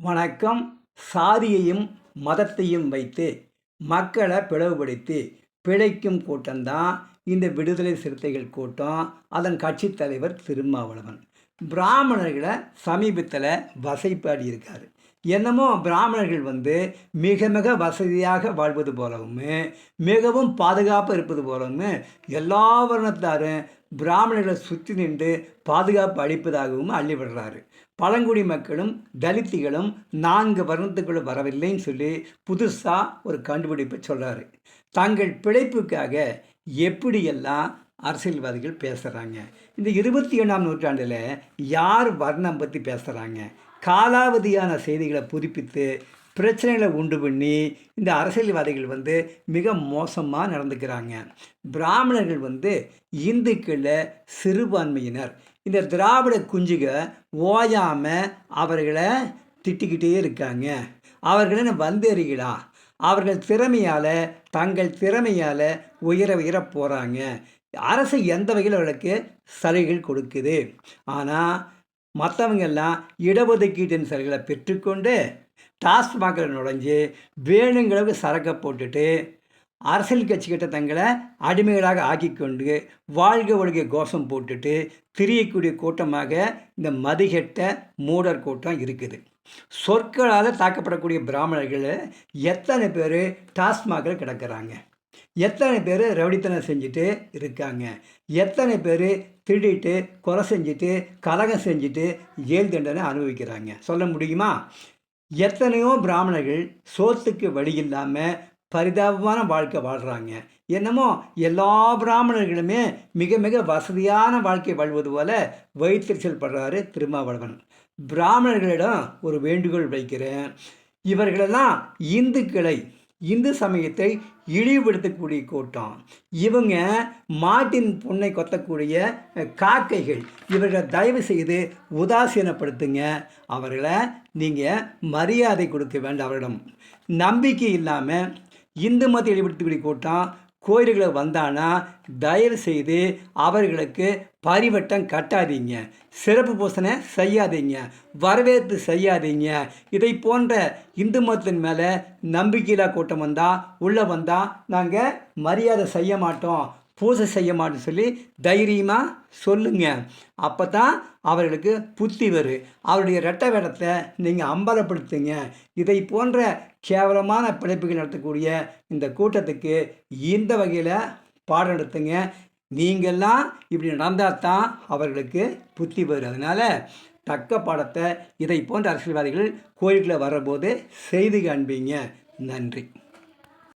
வணக்கம். சாதியையும் மதத்தையும் வைத்து மக்களை பிளவுபடுத்தி பிழைக்கும் கூட்டம்தான் இந்த விடுதலை சிறுத்தைகள் கூட்டம். அதன் கட்சித் தலைவர் திருமாவளவன். பிராமணர்களை சமீபத்தில் வசைப்பாடி இருக்கார். என்னமோ பிராமணர்கள் வந்து மிக மிக வசதியாக வாழ்வது போலவும் மிகவும் பாதுகாப்பாக இருப்பது போலவும் எல்லா வருணத்தாரும் பிராமணர்களை சுற்றி நின்று பாதுகாப்பு அளிப்பதாகவும் அள்ளி விடுறாரு பழங்குடி மக்களும் தலித்துகளும் நான்கு வருணத்துக்குள்ளே வரவில்லைன்னு சொல்லி புதுசாக ஒரு கண்டுபிடிப்பை சொல்கிறாரு தங்கள் பிழைப்புக்காக எப்படியெல்லாம் அரசியல்வாதிகள் பேசுகிறாங்க இந்த இருபத்தி ஏழாம் நூற்றாண்டில் யார் வர்ணம் பற்றி பேசுகிறாங்க காலாவதியான செய்திகளை புதுப்பித்து பிரச்சனைகளை உண்டு பண்ணி இந்த அரசியல்வாதிகள் வந்து மிக மோசமாக நடந்துக்கிறாங்க. பிராமணர்கள் வந்து இந்துக்களில் சிறுபான்மையினர். இந்த திராவிட குஞ்சுக ஓயாமல் அவர்களை திட்டிக்கிட்டே இருக்காங்க. அவர்களை வந்தேறிகளா? அவர்கள் திறமையால் தங்கள் திறமையால் உயர உயர போகிறாங்க அரசு எந்த வகையில் அவர்களுக்கு சலுகைகள் கொடுக்குது? ஆனால் மற்றவங்க எல்லாம் இடஒதுக்கீட்டின் சலுகைகளை பெற்றுக்கொண்டு டாஸ்மாகில் நுழைஞ்சு வேணுங்களவுக்கு சரக்கை போட்டுட்டு அரசியல் கட்சிக்கிட்ட தங்களை அடிமைகளாக ஆக்கிக்கொண்டு வாழ்க ஒழுக கோஷம் போட்டுட்டு திரியக்கூடிய கூட்டமாக இந்த மதிகெட்ட மூடர் கூட்டம் இருக்குது. சொற்களால் தாக்கப்படக்கூடிய பிராமணர்கள் எத்தனை பேர் டாஸ்மாகில் கிடக்கிறாங்க? எத்தனை பேர் ரவுடித்தனம் செஞ்சுட்டு இருக்காங்க? எத்தனை பேர் திருடிட்டு கொலை செஞ்சுட்டு கலகம் செஞ்சுட்டு ஜெயில் தண்டனை அனுபவிக்கிறாங்க? சொல்ல முடியுமா? எத்தனையோ பிராமணர்கள் சோத்துக்கு வழி இல்லாமல் பரிதாபமான வாழ்க்கை வாழ்கிறாங்க என்னமோ எல்லா பிராமணர்களுமே மிக மிக வசதியான வாழ்க்கை வாழ்வது போல வயிற்றுச்சல் படுறாரு திருமாவளவன். பிராமணர்களிடம் ஒரு வேண்டுகோள் வைக்கிறேன். இவர்களெல்லாம் இந்துக்களை இந்து சமயத்தை இழிவுபடுத்தக்கூடிய கூட்டம். இவங்க மாட்டின் பொண்ணை கொத்தக்கூடிய காக்கைகள். இவர்களை தயவு செய்து உதாசீனப்படுத்துங்க. அவர்களை நீங்கள் மரியாதை கொடுக்க வேண்டாம். அவரிடம் நம்பிக்கை இல்லாமல் இந்து மதத்தை இழிவுபடுத்தக்கூடிய கூட்டம் கோயில்களை வந்தானா தயவு செய்து அவர்களுக்கு பரிவட்டம் கட்டாதீங்க. சிறப்பு பூசணை செய்யாதீங்க. வரவேற்பு செய்யாதீங்க. இதை போன்ற இந்து மதத்தின் மேலே நம்பிக்கையில்லா கூட்டம் வந்தால் உள்ளே வந்தால் நாங்கள் மரியாதை செய்ய மாட்டோம். பூஜை செய்ய மாட்டேன்னு சொல்லி தைரியமாக சொல்லுங்கள் அப்போ தான் அவர்களுக்கு புத்தி வரும். அவருடைய ரெட்ட வேடத்தை நீங்கள் அம்பலப்படுத்துங்க. இதை போன்ற கேவலமான பிழைப்புகள் நடத்தக்கூடிய இந்த கூட்டத்துக்கு இந்த வகையில் பாடம் நடத்துங்க நீங்கள்லாம் இப்படி நடந்தால் தான் அவர்களுக்கு புத்தி வரும். அதனால் தக்க பாடத்தை இதை போன்ற அரசியல்வாதிகள் கோயிலுக்குள்ளே வரபோது செய்து காண்பீங்க. நன்றி.